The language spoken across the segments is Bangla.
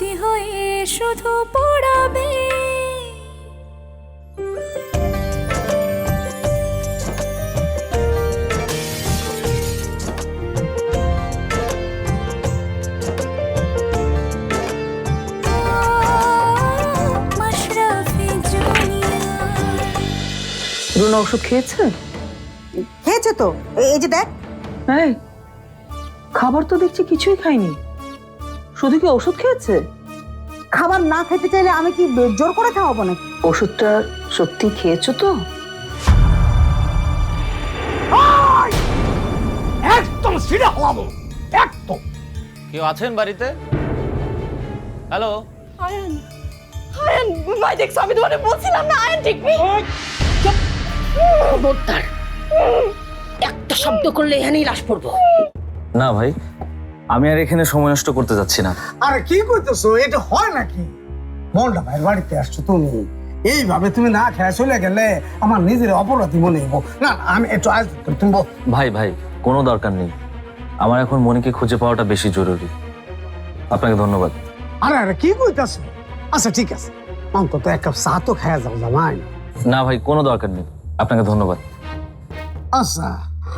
স্মৃতি হয়ে শুধু পড়াবে। মাশরাফি রুনা ওষুধ খেয়েছে? খেয়েছে তো। এই যে দেখ। এই খাবার তো দেখছি কিছুই খায়নি শুধু কি ওষুধ খেয়েছে? খাবার না খেতে চাইলে আমি কি জোর করে খাওয়াবো নাকি? ওষুধটা সত্যি খেয়েছো তো? একদম সিধা একদম। কেউ আছেন বাড়িতে? হ্যালো? আয়ন আয়ন ভাই দেখছ আমি তোমাকে বলছিলাম না আয়ন ঠিক নেই? খবরদার একটা শব্দ করলে এখানেই লাশ পড়ব। না ভাই আমি আর এখানে সময় নষ্ট করতে যাচ্ছি না। আরে কি করতেছো? এটা হয় নাকি? মন্ডা ভাইয়ের বাড়িতে আসছো তুমি। এইভাবে তুমি না খেয়ে চলে গেলে আমার নিজের অপরাধী মনে হইব। না না, আমি একটু আজ তুমি বল। ভাই ভাই কোনো দরকার নেই। আমার এখন মনিকে খুঁজে পাওয়াটা বেশি জরুরি। আপনাকে ধন্যবাদ। আরে আরে কি করতেছো আচ্ছা ঠিক আছে। অন্তত এক কাপ চা তো খাওয়া যাও জামাই। না ভাই কোনো দরকার নেই। আপনাকে ধন্যবাদ। আচ্ছা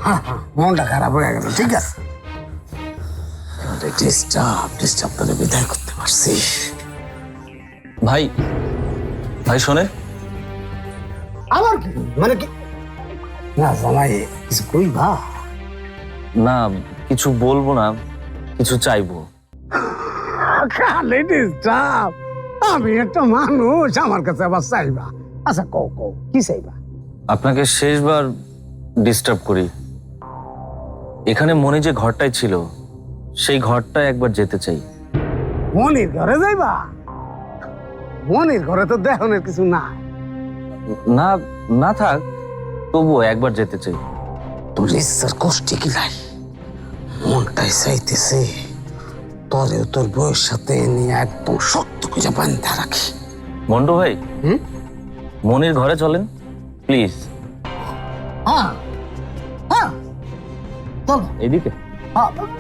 হ্যাঁ, হ্যাঁ, মনটা খারাপ হয়ে গেল ঠিক আছে। ডিস্টার্ব ডিস্টার্ব করে বিদায় করতে পারছি। ভাই ভাই শোনে আবার কি? মানে কি? না জামাই কিছু কইবা না কিছু বলব না কিছু চাইব। খালি ডিস্টার্ব। আমি একটা মানুষ আমার কাছে আবার চাইবা। আচ্ছা কও কও কি চাইবা? আপনাকে শেষবার ডিস্টার্ব করি। এখানে মনে যে ঘরটাই ছিল সেই ঘরটা একবার যেতে চাই। মনির ঘরে যাইবা? মনির ঘরে তো দেহনের কিছু না না না থাক তবুও একবার যেতে চাই। তোর ইচ্ছার কষ্ট কি লাই মনটাই চাইতেছে তোরে তোর বউয়ের সাথে নিয়ে একদম শক্ত করে বান্ধা রাখি। মন্টু ভাই? হুম? মনির ঘরে চলেন প্লিজ। হ্যাঁ হ্যাঁ চলো। এদিকে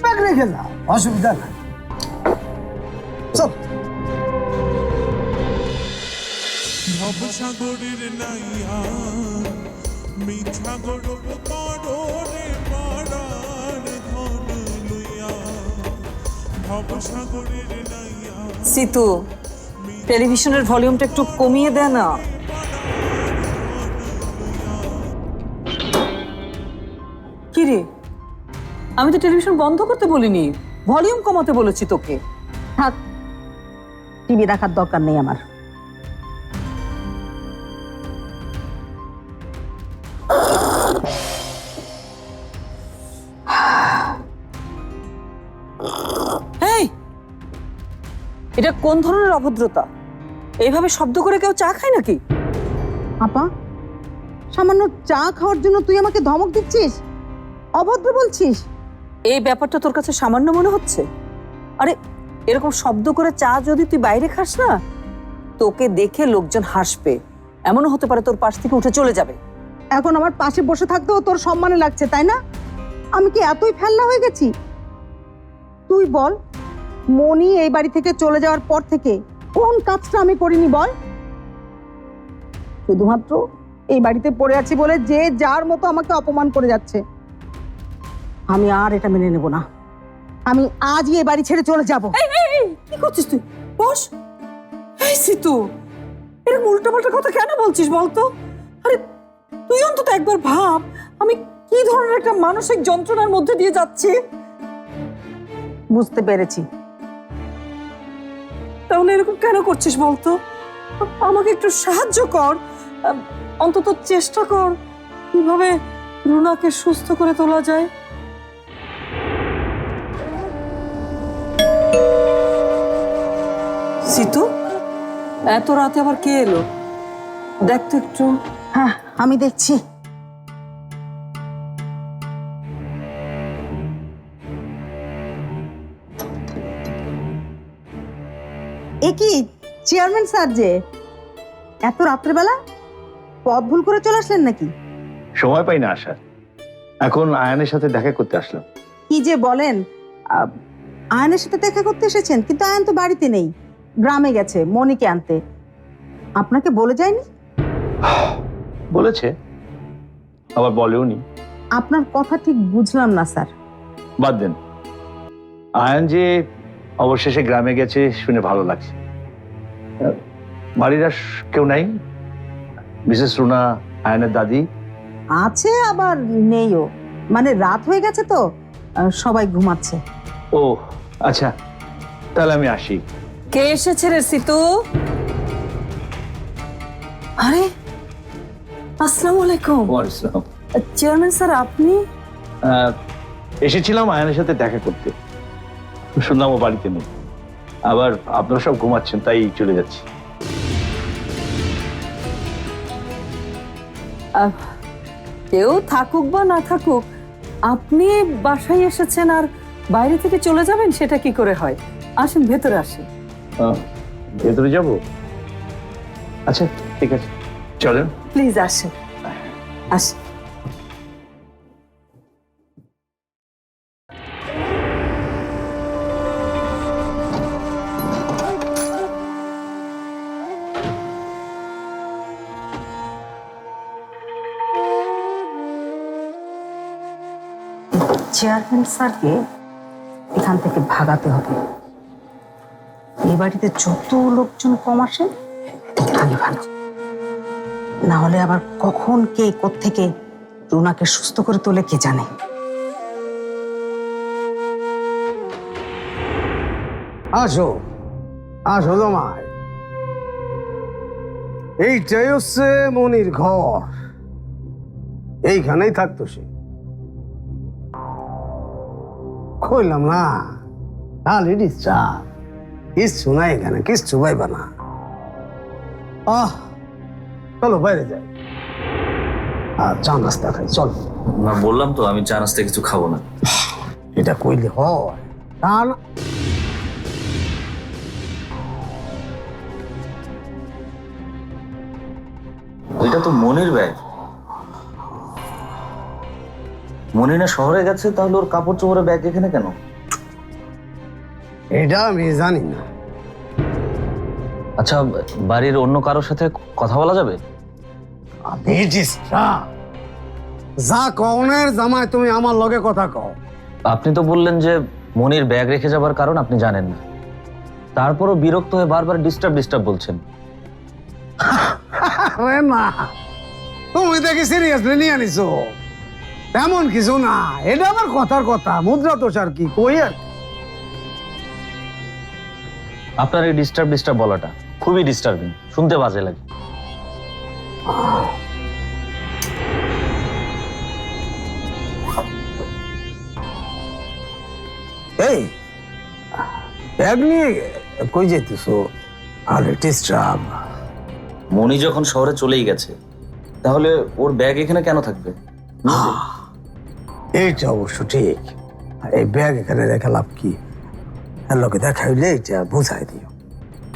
ব্যাগ রেখে যা অসুবিধা নাই। চল। ভবসাগরের নাইয়া মিঠা গড়ব কারণে পাড়ার ধন লইয়া। ভবসাগরের নাইয়া সিতু টেলিভিশনের ভলিউমটা একটু কমিয়ে দে না। কি রে আমি তো টেলিভিশন বন্ধ করতে বলিনি। ভলিউম কমাতে বলেছি তোকে। থাক টিভি দেখার দরকার নেই আমার। এটা কোন ধরনের অভদ্রতা? এইভাবে শব্দ করে কেউ চা খায় নাকি? আপা সামান্য চা খাওয়ার জন্য তুই আমাকে ধমক দিচ্ছিস? অভদ্র বলছিস? এই ব্যাপারটা তোর কাছে সামান্য মনে হচ্ছে? আরে, এরকম শব্দ করে চা যদি তুই বাইরে খাস না, তোকে দেখে লোকজন হাসবে। এমনও হতে পারে তোর পাশ থেকে উঠে চলে যাবে। এখন আমার পাশে বসে থাকতেও তোর সম্মানে লাগছে, তাই না? আমি কি এতই ফেলনা হয়ে গেছি? তুই বল, মনি এই বাড়ি থেকে চলে যাওয়ার পর থেকে কোন কাজটা আমি করিনি বল? শুধুমাত্র এই বাড়িতে পড়ে আছি বলে যে যার মতো আমাকে অপমান করে যাচ্ছে। আমি আর এটা মেনে নেব না। আমি আজই এই বাড়ি ছেড়ে চলে যাব। এই, এই, এই, কি করছিস তুই? বস। এই সিতু এরকম উল্টাপাল্টা কথা কেন বলছিস বলতো? আরে তুই অন্তত একবার ভাব আমি কি ধরনের একটা মানসিক যন্ত্রণার মধ্যে দিয়ে যাচ্ছি? বুঝতে পেরেছি। তাহলে এরকম কেন করছিস বলতো? আমাকে একটু সাহায্য কর। আম, অন্তত চেষ্টা কর কীভাবে রুনাকে সুস্থ করে তোলা যায়। সিতু এত রাতে আবার কে এলো? দেখ তো একটু। হ্যাঁ আমি দেখছি। এ কি চেয়ারম্যান স্যার যে? এত রাত্রেবেলা পথ ভুল করে চলে আসলেন নাকি? সময় পাই না আসার। এখন আয়ানের সাথে দেখা করতে আসলাম। কি যে বলেন আহ, আয়নের সাথে দেখা করতে এসেছেন কিন্তু আয়ন তো বাড়িতে নেই। গ্রামে গেছে মনিকে আনতে। আপনাকে বলে যায়নি? বলেছে আবার বলেওনি আপনার কথা ঠিক বুঝলাম না স্যার। বাদ দেন। আয়ন যে অবশেষে গ্রামে গেছে শুনে ভালো লাগছে। বাড়ির আর কেউ নাই? বিশেষ রুনা আয়নের দাদি? আছে আবার নেইও। মানে রাত হয়ে গেছে তো সবাই ঘুমাচ্ছে। ও আচ্ছা তাহলে আমি আসি। কে এসেছে রে সিতু? আরে আসসালামু আলাইকুম। চেয়ারম্যান স্যার আপনি? এসেছিলাম আয়নের সাথে দেখা করতে। শুনলাম ও বাড়িতে নেই। আবার আপনারা সব ঘুমাচ্ছেন তাই চলে যাচ্ছি। কেউ থাকুক বা না থাকুক আপনি বাসায় এসেছেন আর বাইরে থেকে চলে যাবেন সেটা কি করে হয়? আসেন ভেতরে আসেন। ভেতরে যাব? আচ্ছা ঠিক আছে। চলেন। প্লিজ আসেন। আসেন চেয়ারম্যান স্যারকে এখান থেকে ভাগাতে হবে। এই বাড়িতে যত লোকজন কম আসে ততখানি ভালো। না হলে আবার কখন কে থেকে রুনাকে সুস্থ করে তোলে, কে জানে? আসো আসো জমাই এইটাই হচ্ছে মনির ঘর, এইখানেই থাকতো সে। কইলাম না খালি ডিস্টার্ব কিচ্ছু নাই এখানে কিচ্ছু পাইবা না। আহ চলো বাইরে যাই। আর চা নাস্তা খাই চলো। না বললাম তো আমি চা নাস্তা কিছু খাব না। এটা কইলে হয়। তা না। এটা তো মনির ব্যাগ। মনি না শহরে গেছে তাহলে ওর কাপড় চোপড়ের ব্যাগ এখানে কেন? এটা আমি জানি না। আচ্ছা বাড়ির অন্য কারোর সাথে কথা বলা যাবে? আমি ডিস্টার্ব যা কনের জামাই তুমি আমার লগে কথা কও। আপনি তো বললেন যে মনির ব্যাগ রেখে যাবার কারণ আপনি জানেন না। তারপরও বিরক্ত হয়ে বারবার ডিস্টার্ব ডিস্টার্ব বলছেন। আরে না তুমি দেখি সিরিয়াসলি নিয়ে নিছো তেমন কিছু না এটা আমার কথার কথা মুদ্রা তো আর কি কই আর আপনার এই ডিস্টার্ব ডিস্টার্ব বলাটা খুবই ডিস্টার্বিং শুনতে বাজে লাগে। এই ব্যাগ নিয়ে কই যেতেছো আরে ডিস্টার্ব মনি যখন শহরে চলেই গেছে তাহলে ওর ব্যাগ এখানে কেন থাকবে? এইটা অবশ্য ঠিক। এই ব্যাগ এখানে রেখে লাভ কি? আর লোকে দেখা হইলে এটা বুঝাই দিও।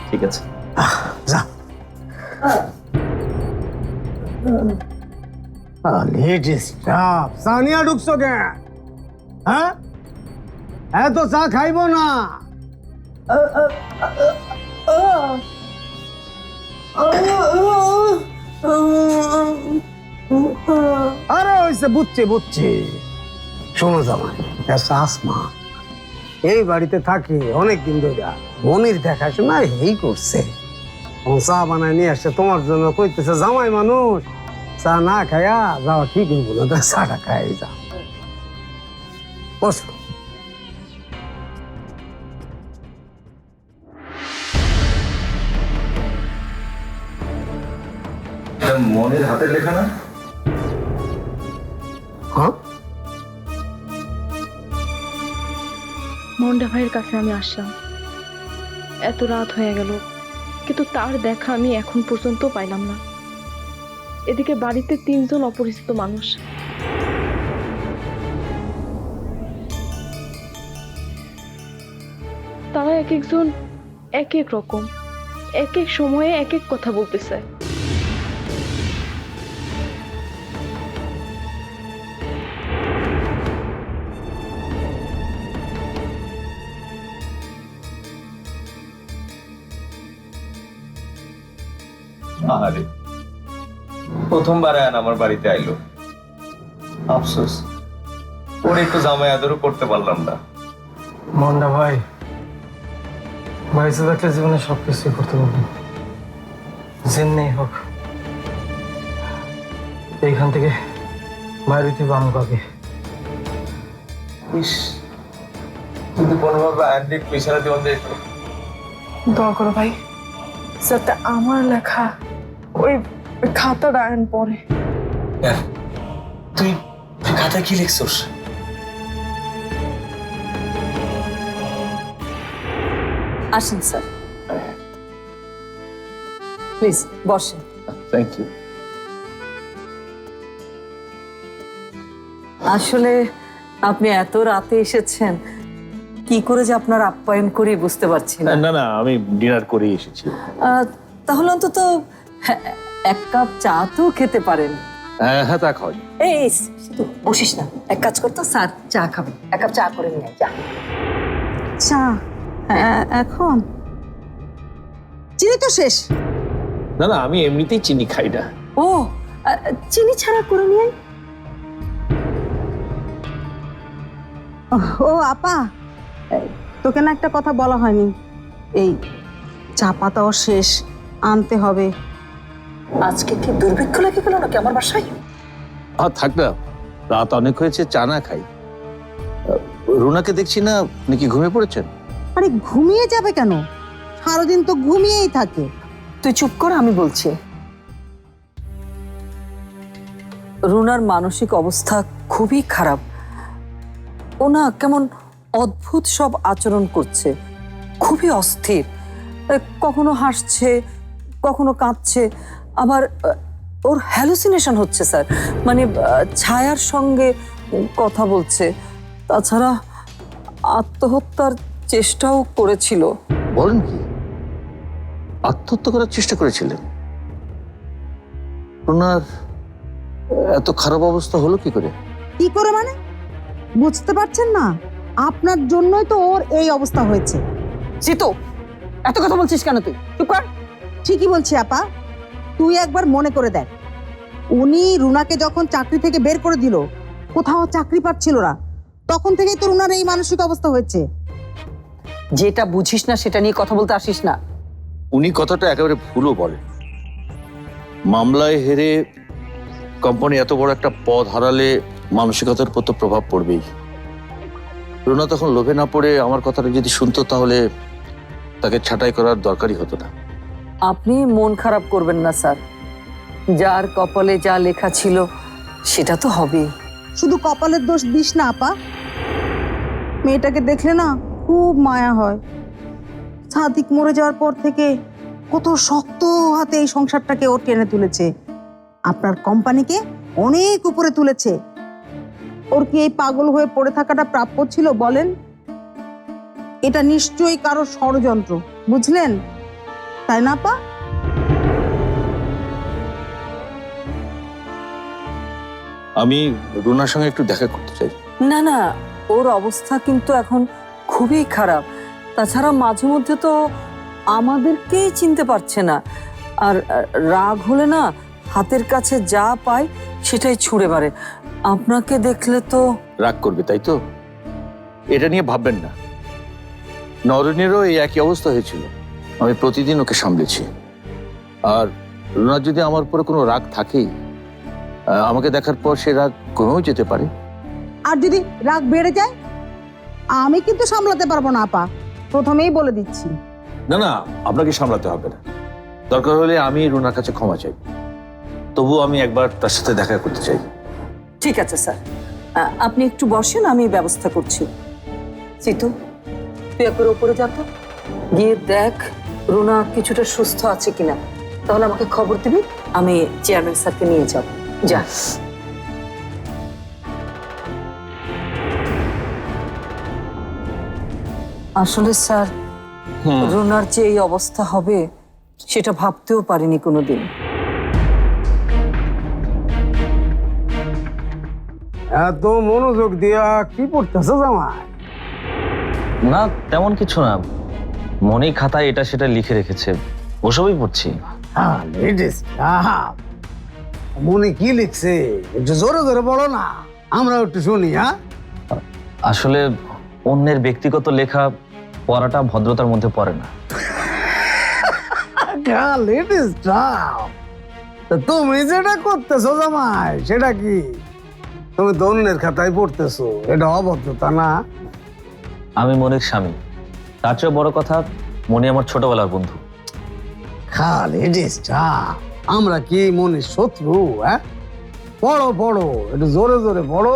ঠিক আছে। যা। লেডিস স্টাফ সানিয়া ঢুকছো কেন হ্যাঁ? এত চা খাইবো না। আরে ওইসে বুঝছি বুঝছি। শোনো জামাই আসমা এই বাড়িতে থাকি অনেক দিন ধরে। মনির দেখাশোনা এই করছে। চা বানায় নিয়ে আসছে, তোমার জন্য কইতেছে, জামাই মানুষ, চা না খায়া যাওয়া ঠিক হইব না চাটা খাই যা বসো। ভাইয়ের কাছে আমি আসলাম। এত রাত হয়ে গেল, কিন্তু তার দেখা আমি এখন পর্যন্ত পাইলাম না। এদিকে বাড়িতে তিনজন অপরিচিত মানুষ। তারা এক একজন এক এক রকম, এক এক সময়ে এক এক কথা বলতেছে। আরে প্রথমবার আয়ান আমার বাড়িতে আইলো। আফসোস। ওর একটু জামাই আদরও করতে পারলাম না। মন্ডা ভাই বাইসে থাকলে জীবনে সব কিছুই করতে পারব। যেমনি হোক। এইখান থেকে তুই বাম পাবে ইস যদি কোনোভাবে আয়ানকে পেছনে দেওয়া যায় দোয়া করো ভাই যাতে আমার লেখা ওই খাতাটা আয়ন পরে। তুই খাতা কি লিখছস? আসেন স্যার। প্লিজ বসেন। থ্যাংক ইউ আসলে আপনি এত রাতে এসেছেন কি করে যে আপনার আপ্যায়ন করি বুঝতে পারছি না। না না আমি ডিনার করেই এসেছি। তাহলে অন্তত এক কাপ চা তো খেতে পারেন। হ্যাঁ হ্যাঁ তা খাওয়াই এই শুধু বসিস না। এক কাজ করতো স্যার চা খাবে। এক কাপ চা করে নিয়ে চা চা এখন? চিনি তো শেষ। না না আমি এমনিতেই চিনি খাই না। ও চিনি ছাড়া করে নিয়ে ও আপা তোকে না একটা কথা বলা হয়নি। এই চা পাতাও শেষ আনতে হবে। আজকে কি দুর্ভিক্ষ লেগে গেল নাকি আমার বাসায়? আর থাক না। রাত অনেক হয়েছে চা না খাই। রুনাকে দেখছি না নাকি ঘুমিয়ে পড়েছেন? আরে ঘুমিয়ে যাবে কেন? সারাদিন তো ঘুমিয়েই থাকে। তুই চুপ কর আমি বলছি। রুনার মানসিক অবস্থা খুবই খারাপ। ও না কেমন অদ্ভুত সব আচরণ করছে। খুবই অস্থির। কখনো হাসছে কখনো কাঁদছে। আবার ওর হ্যালুসিনেশন হচ্ছে স্যার। মানে ছায়ার সঙ্গে কথা বলছে। তাছাড়া আত্মহত্যার চেষ্টাও করেছিল। বলেন কি? আত্মহত্যা করার চেষ্টা করেছিলেন? ওনার এত খারাপ অবস্থা হলো কি করে? কি করে মানে? বুঝতে পারছেন না? আপনার জন্যই তো ওর এই অবস্থা হয়েছে। সে তো এত কথা বলছিস কেন তুই? চুপ কর। ঠিকই বলছি আপা। তুই একবার মনে করে দেখ। উনি রুনাকে যখন চাকরি থেকে বের করে দিল কোথাও চাকরি পাচ্ছিল না। তখন থেকেই তো রুনার এই মানসিক অবস্থা হয়েছে। যেটা বুঝিস না সেটা নিয়ে কথা বলতে আসিস না। উনি কথাটা একেবারে ভুলও বলেন। মামলায় হেরে কোম্পানি এত বড় একটা পদ হারালে মানসিকতার উপর তো প্রভাব পড়বেই। রুনা তখন লোভে না পড়ে আমার কথাটা যদি শুনতো তাহলে তাকে ছাঁটাই করার দরকারই হতো না। আপনি মন খারাপ করবেন না, স্যার। যার কপালে যা লেখা ছিল, সেটা তো হবেই শুধু কপালের দোষ দিস না, আপা। মেয়েটাকে দেখলে না খুব মায়া হয়। সাদিক মরে যাওয়ার পর থেকে কত শক্ত হাতে এই সংসারটাকে ওর টেনে তুলেছে। আপনার কোম্পানিকে অনেক উপরে তুলেছে। ওর কি এই পাগল হয়ে পড়ে থাকাটা প্রাপ্য ছিল, বলেন? এটা নিশ্চয়ই কারও ষড়যন্ত্র, বুঝলেন? তাই না আপা? আমি রুনার সঙ্গে একটু দেখা করতে চাই। না না ওর অবস্থা কিন্তু এখন খুবই খারাপ। তাছাড়া মাঝে মধ্যে তো আমাদেরকেই চিনতে পারছে না। আর রাগ হলে না হাতের কাছে যা পায় সেটাই ছুঁড়ে বাড়ে আপনাকে দেখলে তো রাগ করবে তাই তো? এটা নিয়ে ভাববেন না। নরেনেরও এই একই অবস্থা হয়েছিল। আমি প্রতিদিন ওকে সামলেছি। আর রুনার যদি আমার উপরে কোনো রাগ থাকেই আহ, আমাকে দেখার পর সে রাগ কমেও যেতে পারে। আর যদি রাগ বেড়ে যায় আমি কিন্তু সামলাতে পারব না আপা। প্রথমেই বলে দিচ্ছি। না না আপনাকে সামলাতে হবে না। দরকার হলে আমি রুনার কাছে ক্ষমা চাই। তবু আমি একবার তার সাথে দেখা করতে চাই। ঠিক আছে স্যার। আপনি একটু বসেন আমি ব্যবস্থা করছি। চিতু তুই একবার উপরে যা তো। গিয়ে দেখ। রুনা কিছুটা সুস্থ আছে কিনা তাহলে আমাকে খবর দিবি আমি চেয়ারম্যান স্যারকে নিয়ে যাব। যা। আসলে স্যার রুনার যে এই অবস্থা হবে সেটা ভাবতেও পারিনি কোনোদিন। এত মনোযোগ দিয়া কি পড়তেছ জামাই না তেমন কিছু না। মনেই খাতায় এটা সেটা লিখে রেখেছে। ওসবই পড়ছি। মনে কি লিখছে? একটু জোরে জোরে বলো না। আমরা একটু শুনি হ্যাঁ? আসলে অন্যের ব্যক্তিগত লেখা পড়াটা ভদ্রতার মধ্যে পড়ে না। তুমি যেটা করতেছো জামাই সেটা কি? তুমি দন্যের খাতায় পড়তেছো এটা অভদ্রতা না। আমি মনির স্বামী। তার চেয়ে বড় কথা মনি আমার ছোটবেলার বন্ধু। আমরা কি মনে শত্রু হ্যাঁ? বড় পড়ো একটু জোরে জোরে বড়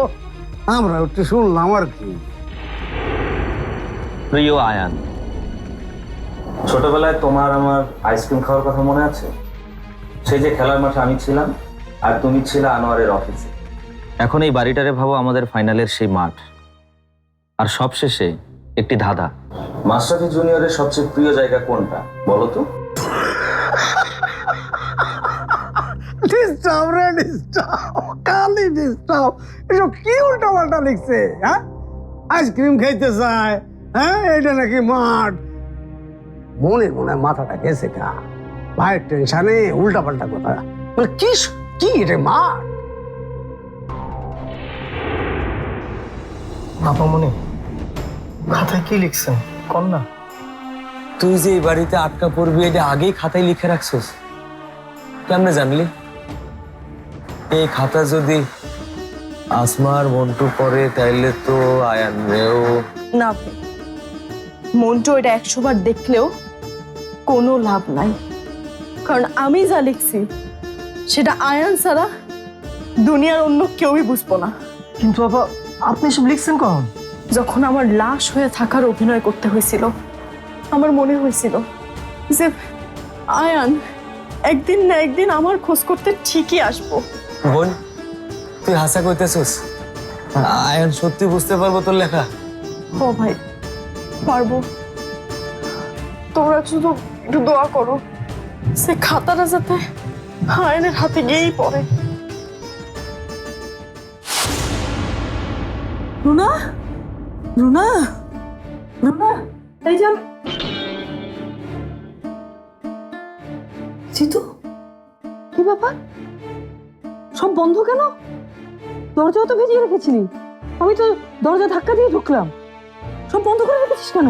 আমরা একটু শুনলাম আর কি। প্রিয় আয়ান ছোটবেলায় তোমার আমার আইসক্রিম খাওয়ার কথা মনে আছে? সেই যে খেলার মাঠে আমি ছিলাম আর তুমি ছিলে আনোয়ারের অফিসে। এখন এই বাড়িটারে ভাবো আমাদের ফাইনালের সেই মাঠ। আর সবশেষে একটি ধাঁধা। মাস্টারফি জুনিয়রের সবচেয়ে প্রিয় জায়গা কোনটা? বলো তো। ডিস্টার্ব রে ডিস্টার্ব। খালি ডিস্টার্ব। এসব কি উল্টা পাল্টা লিখছে হ্যাঁ? আইসক্রিম খাইতে চায় হ্যাঁ? এটা নাকি মাঠ। মনে মনে মাথাটা গেছে কা ভাইয়ের টেনশনে উল্টা পাল্টা কথা। মানে কি কি এটা মাঠ? বাবা মনে খাতায় কি লিখছেন? কর না। তুই যে এই বাড়িতে আটকা পড়বি এটা আগেই খাতায় লিখে রাখছিস। কেমনে জানলি? এই খাতা যদি আসমার মন্টু পড়ে তাইলে তো আয়ান রেও না মন্টু এটা একশো বার দেখলেও কোনো লাভ নাই। কারণ আমি যা লিখছি সেটা আয়ান ছাড়া দুনিয়ার অন্য কেউই বুঝব না। কিন্তু বাবা আপনি সব লিখছেন কখন? যখন আমার লাশ হয়ে থাকার অভিনয় করতে হয়েছিল আমার মনে হয়েছিল যে আয়ান একদিন না একদিন আমার খোঁজ করতে ঠিকই আসব। বোন তুই হাসা করতেছিস আয়ান সত্যি বুঝতে পারব তোর লেখা? ও ভাই পারব। তোমরা শুধু একটু দোয়া করো সে খাতাটা যাতে আয়নের হাতে গিয়েই পড়ে। রুনা? রুনা? রুনা এই যে জিতু কি ব্যাপার? সব বন্ধ কেন? দরজা তো ভেজিয়ে রেখেছিলি। আমি তো দরজা ধাক্কা দিয়ে ঢুকলাম। সব বন্ধ করে রেখেছিস কেন?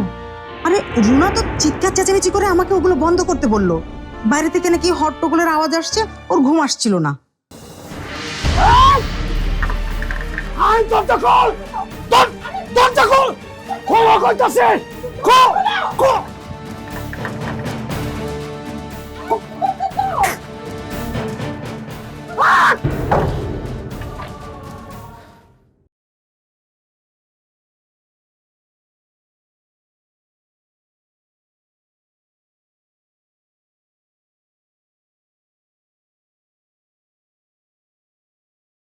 আরে রুনা তো চিৎকার চেঁচামেচি করে আমাকে ওগুলো বন্ধ করতে বলল। বাইরে থেকে নাকি হট্টগোলের আওয়াজ আসছে ওর ঘুম আসছিল না। আই দরজা খোল! দরজা খোল খোল কইতাছে খোল খোল Ah!